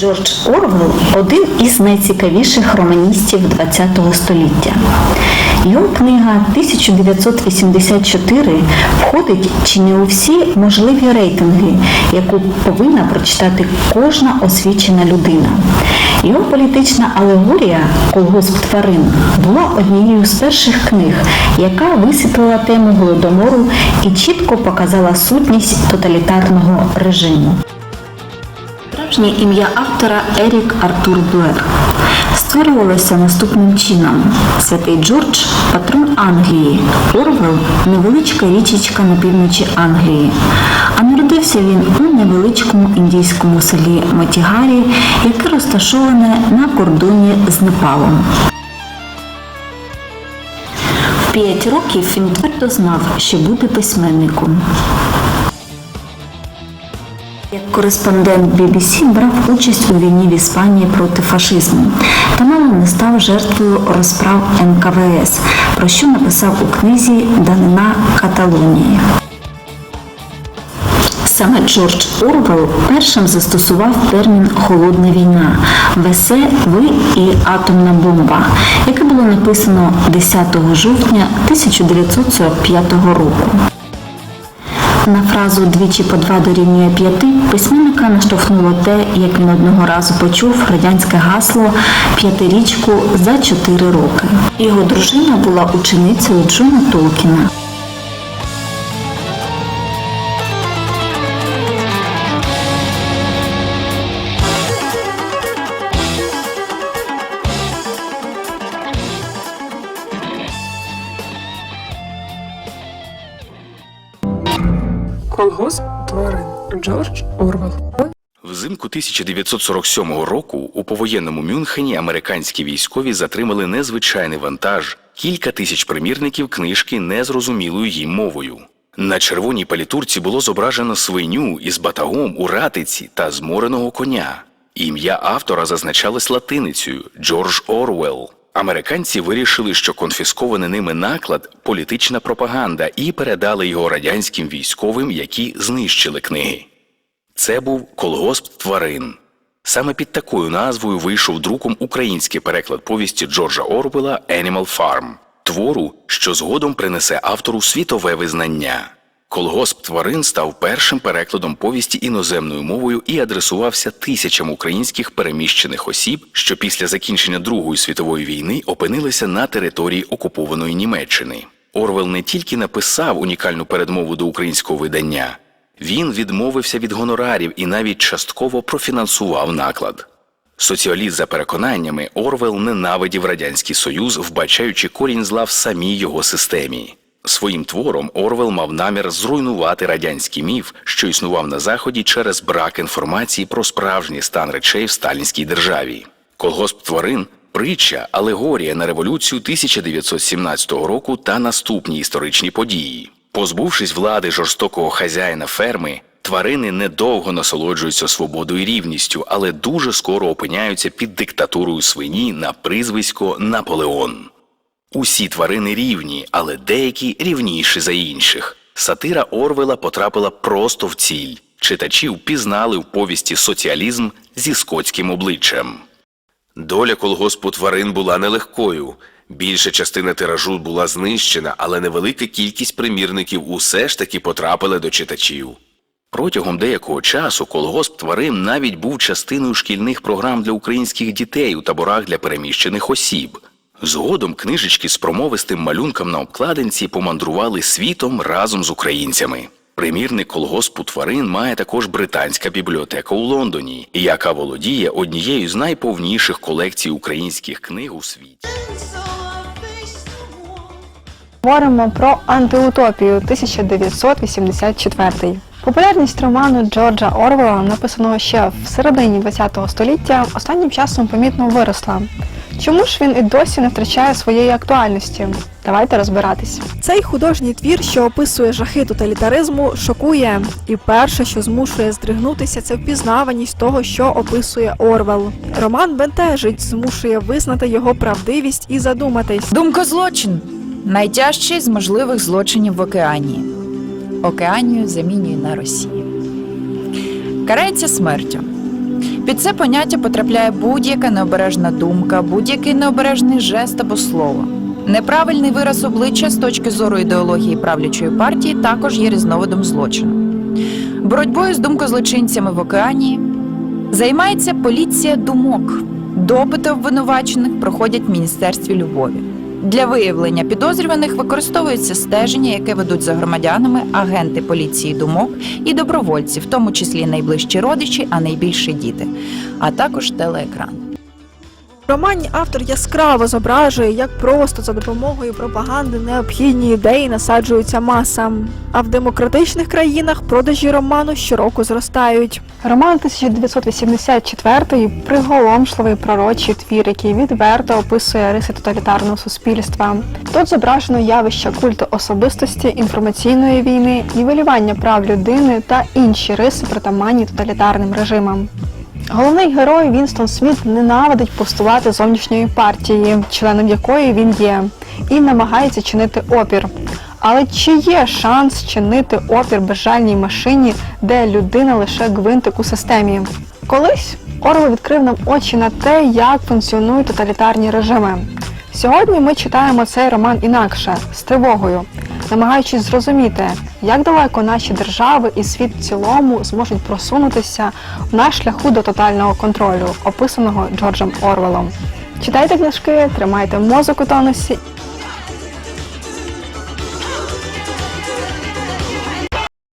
Джордж Орвел один із найцікавіших романістів ХХ століття. Його книга 1984 входить чи не у всі можливі рейтинги, яку повинна прочитати кожна освічена людина. Його політична алегорія Колгосп тварин була однією з перших книг, яка висвітлила тему голодомору і чітко показала сутність тоталітарного режиму. Справжнє ім'я автора Ерік Артур Блер. Створювалося наступним чином: Святий Джордж патрон Англії, Орвел невеличка річечка на півночі Англії. А народився він у невеличкому індійському селі Матігарі, яке розташоване на кордоні з Непалом. П'ять років він твердо знав, що буде письменником. Як кореспондент BBC брав участь у війні в Іспанії проти фашизму та мало не став жертвою розправ НКВС, про що написав у книзі Данина Каталонії. Саме Джордж Орвел першим застосував термін Холодна війна, ВС Ви і атомна бомба, яке було написано 10 жовтня 1945 року. На фразу двічі по два дорівнює п'яти письменника наштовхнуло те, як він одного разу почув радянське гасло п'ятирічку за чотири роки. Його дружина була ученицею Джона Толкіна. Колгосп тварин Джордж Орвел. Взимку 1947 року у повоєнному Мюнхені американські військові затримали незвичайний вантаж кілька тисяч примірників книжки незрозумілою їм мовою. На червоній палітурці було зображено свиню із батагом у ратиці та змореного коня. Ім'я автора зазначалось латиницею Джордж Орвелл. Американці вирішили, що конфіскований ними наклад політична пропаганда, і передали його радянським військовим, які знищили книги. Це був колгосп тварин. Саме під такою назвою вийшов друком український переклад повісті Джорджа Орвела «Animal Farm» – твору, що згодом принесе автору світове визнання. Колгосп тварин став першим перекладом повісті іноземною мовою і адресувався тисячам українських переміщених осіб, що після закінчення Другої світової війни опинилися на території окупованої Німеччини. Орвел не тільки написав унікальну передмову до українського видання, він відмовився від гонорарів і навіть частково профінансував наклад. Соціаліст за переконаннями Орвел ненавидів Радянський Союз, вбачаючи корінь зла в самій його системі. Своїм твором Орвел мав намір зруйнувати радянський міф, що існував на Заході через брак інформації про справжній стан речей в сталінській державі. Колгосп тварин притча, алегорія на революцію 1917 року та наступні історичні події. Позбувшись влади жорстокого хазяїна ферми, тварини недовго насолоджуються свободою і рівністю, але дуже скоро опиняються під диктатурою свині на прізвисько Наполеон. Усі тварини рівні, але деякі рівніші за інших. Сатира Орвела потрапила просто в ціль. Читачі впізнали в повісті соціалізм зі скотським обличчям. Доля колгоспу тварин була нелегкою. Більша частина тиражу була знищена, але невелика кількість примірників усе ж таки потрапили до читачів. Протягом деякого часу колгосп тварин навіть був частиною шкільних програм для українських дітей у таборах для переміщених осіб. Згодом книжечки з промовистим малюнком на обкладинці помандрували світом разом з українцями. Примірник колгоспу тварин має також британська бібліотека у Лондоні, яка володіє однією з найповніших колекцій українських книг у світі. Говоримо про антиутопію 1984. Популярність роману Джорджа Орвела, написаного ще в середині ХХ століття, останнім часом помітно виросла. Чому ж він і досі не втрачає своєї актуальності? Давайте розбиратись. Цей художній твір, що описує жахи тоталітаризму, шокує. І перше, що змушує здригнутися, це впізнаваність того, що описує Орвел. Роман бентежить, змушує визнати його правдивість і задуматись. Думкозлочин найтяжчий з можливих злочинів в океані. Океанію замінює на Росію. Карається смертю. Під це поняття потрапляє будь-яка необережна думка, будь-який необережний жест або слово. Неправильний вираз обличчя з точки зору ідеології правлячої партії також є різновидом злочину. Боротьбою з думкозлочинцями в океані займається поліція думок. Допити обвинувачених проходять в Міністерстві любові. Для виявлення підозрюваних використовується стеження, яке ведуть за громадянами агенти поліції думок і добровольці, в тому числі найближчі родичі, а найбільше діти, а також телеекран. Романі автор яскраво зображує, як просто за допомогою пропаганди необхідні ідеї насаджуються масам. А в демократичних країнах продажі роману щороку зростають. Роман 1984 приголомшливий пророчий твір, який відверто описує риси тоталітарного суспільства. Тут зображено явища культу особистості, інформаційної війни, нівелювання прав людини та інші риси притаманні тоталітарним режимам. Головний герой Вінстон Сміт ненавидить постулати зовнішньої партії, членом якої він є, і намагається чинити опір. Але чи є шанс чинити опір безжальній машині, де людина лише гвинтик у системі? Колись Орвел відкрив нам очі на те, як функціонують тоталітарні режими. Сьогодні ми читаємо цей роман інакше, з тривогою, намагаючись зрозуміти, як далеко наші держави і світ в цілому зможуть просунутися на шляху до тотального контролю, описаного Джорджем Орвелом. Читайте книжки, тримайте мозок у тонусі